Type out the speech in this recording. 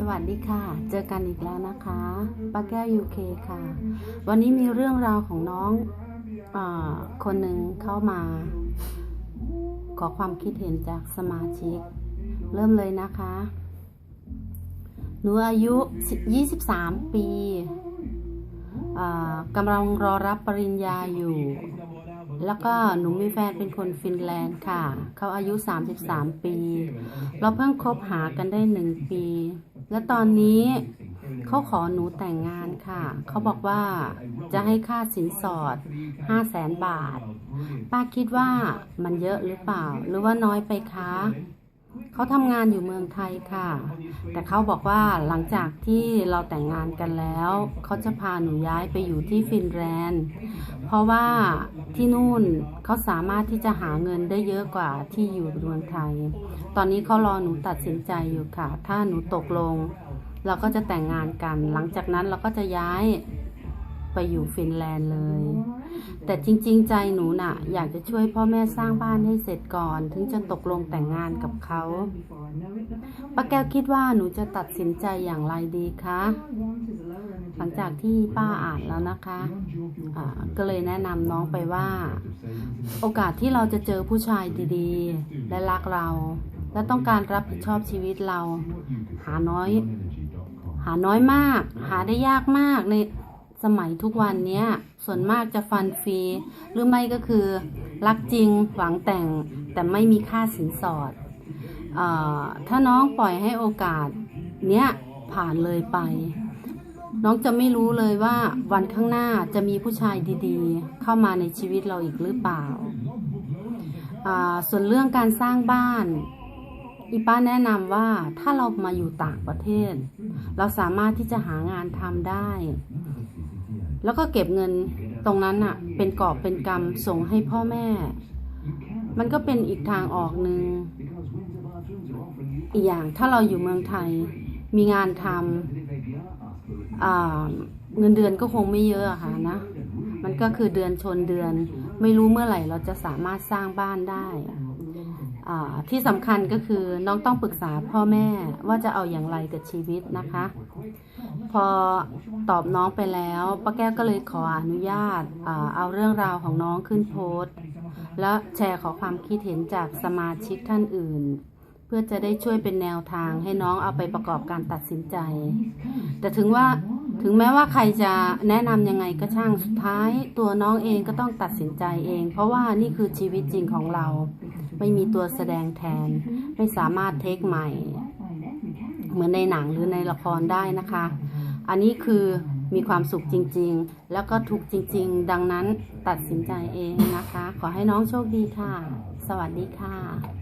สวัสดีค่ะ เจอกันอีกแล้วนะคะป้าแก้วยูเคค่ะ วันนี้มีเรื่องราวของน้องอคนหนึ่งเข้ามา ขอความคิดเห็นจากสมาชิก เริ่มเลยนะคะ หนูอายุ 23 ปีอ่ากำลังรอรับปริญญาอยู่ แล้วก็หนูมีแฟนเป็นคนฟินแลนด์ค่ะ เขาอายุ 33 ปี เราเพิ่งคบหากันได้หนึ่งปี และตอนนี้เขาขอหนูแต่งงานค่ะ เขาบอกว่าจะให้ค่าสินสอด 5 0 0แสนบาท ป้าคิดว่ามันเยอะหรือเปล่า หรือว่าน้อยไปคะ เขาทำงานอยู่เมืองไทยค่ะ แต่เขาบอกว่าหลังจากที่เราแต่งงานกันแล้ว เขาจะพาหนูย้ายไปอยู่ที่ฟินแลนด์ เพราะว่าที่นู่นเขาสามารถที่จะหาเงินได้เยอะกว่าที่อยู่เมืองไทย ตอนนี้เขารอหนูตัดสินใจอยู่ค่ะ ถ้าหนูตกลง เราก็จะแต่งงานกัน หลังจากนั้นเราก็จะย้ายไปอยู่ฟินแลนด์เลย แต่จริงๆ ใจหนูน่ะ อยากจะช่วยพ่อแม่สร้างบ้านให้เสร็จก่อน ถึงจะตกลงแต่งงานกับเขาป้าแก้วคิดว่าหนูจะตัดสินใจอย่างไรดีคะหลังจากที่ป้าอ่านแล้วนะคะอ่าก็เลยแนะนำน้องไปว่า โอกาสที่เราจะเจอผู้ชายดีๆ และรักเรา และต้องการรับผิดชอบชีวิตเรา หาน้อย หาน้อยมาก หาได้ยากมากใน สมัยทุกวันเนี้ยส่วนมากจะฟันฟรีหรือไม่ก็คือ รักจริงหวังแต่งแต่ไม่มีค่าสินสอดอถ้าน้องปล่อยให้โอกาสเนี้ยผ่านเลยไป น้องจะไม่รู้เลยว่าวันข้างหน้าจะมีผู้ชายดีๆ เข้ามาในชีวิตเราอีกหรือเปล่า ส่วนเรื่องการสร้างบ้านอีป้าแนะนำว่าถ้าเรามาอยู่ต่างประเทศ เราสามารถที่จะหางานทำได้ แล้วก็เก็บเงินตรงนั้นอะเป็นกอบเป็นกำส่งให้พ่อแม่ มันก็เป็นอีกทางออกหนึ่งอีกอย่างถ้าเราอยู่เมืองไทยมีงานทำเงินเดือนก็คงไม่เยอะอะค่ะนะ มันก็คือเดือนชนเดือน ไม่รู้เมื่อไหร่เราจะสามารถสร้างบ้านได้ ที่สำคัญก็คือน้องต้องปรึกษาพ่อแม่ว่าจะเอาอย่างไรกับชีวิตนะคะ พอตอบน้องไปแล้วป้าแก้วก็เลยขออนุญาตอเอาเรื่องราวของน้องขึ้นโพสต์ และแชร์ขอความคิดเห็นจากสมาชิกท่านอื่น เพื่อจะได้ช่วยเป็นแนวทางให้น้องเอาไปประกอบการตัดสินใจ แต่ถึงว่าถึงแม้ว่าใครจะแนะนำยังไงก็ช่างสุดท้าย ตัวน้องเองก็ต้องตัดสินใจเอง เพราะว่านี่คือชีวิตจริงของเรา ไม่มีตัวแสดงแทน ไม่สามารถเทคใหม่ เหมือนในหนังหรือในละครได้นะคะ อันนี้คือมีความสุขจริง ๆ แล้วก็ทุกจริง ๆ ดังนั้นตัดสินใจเองนะคะ ขอให้น้องโชคดีค่ะ สวัสดีค่ะ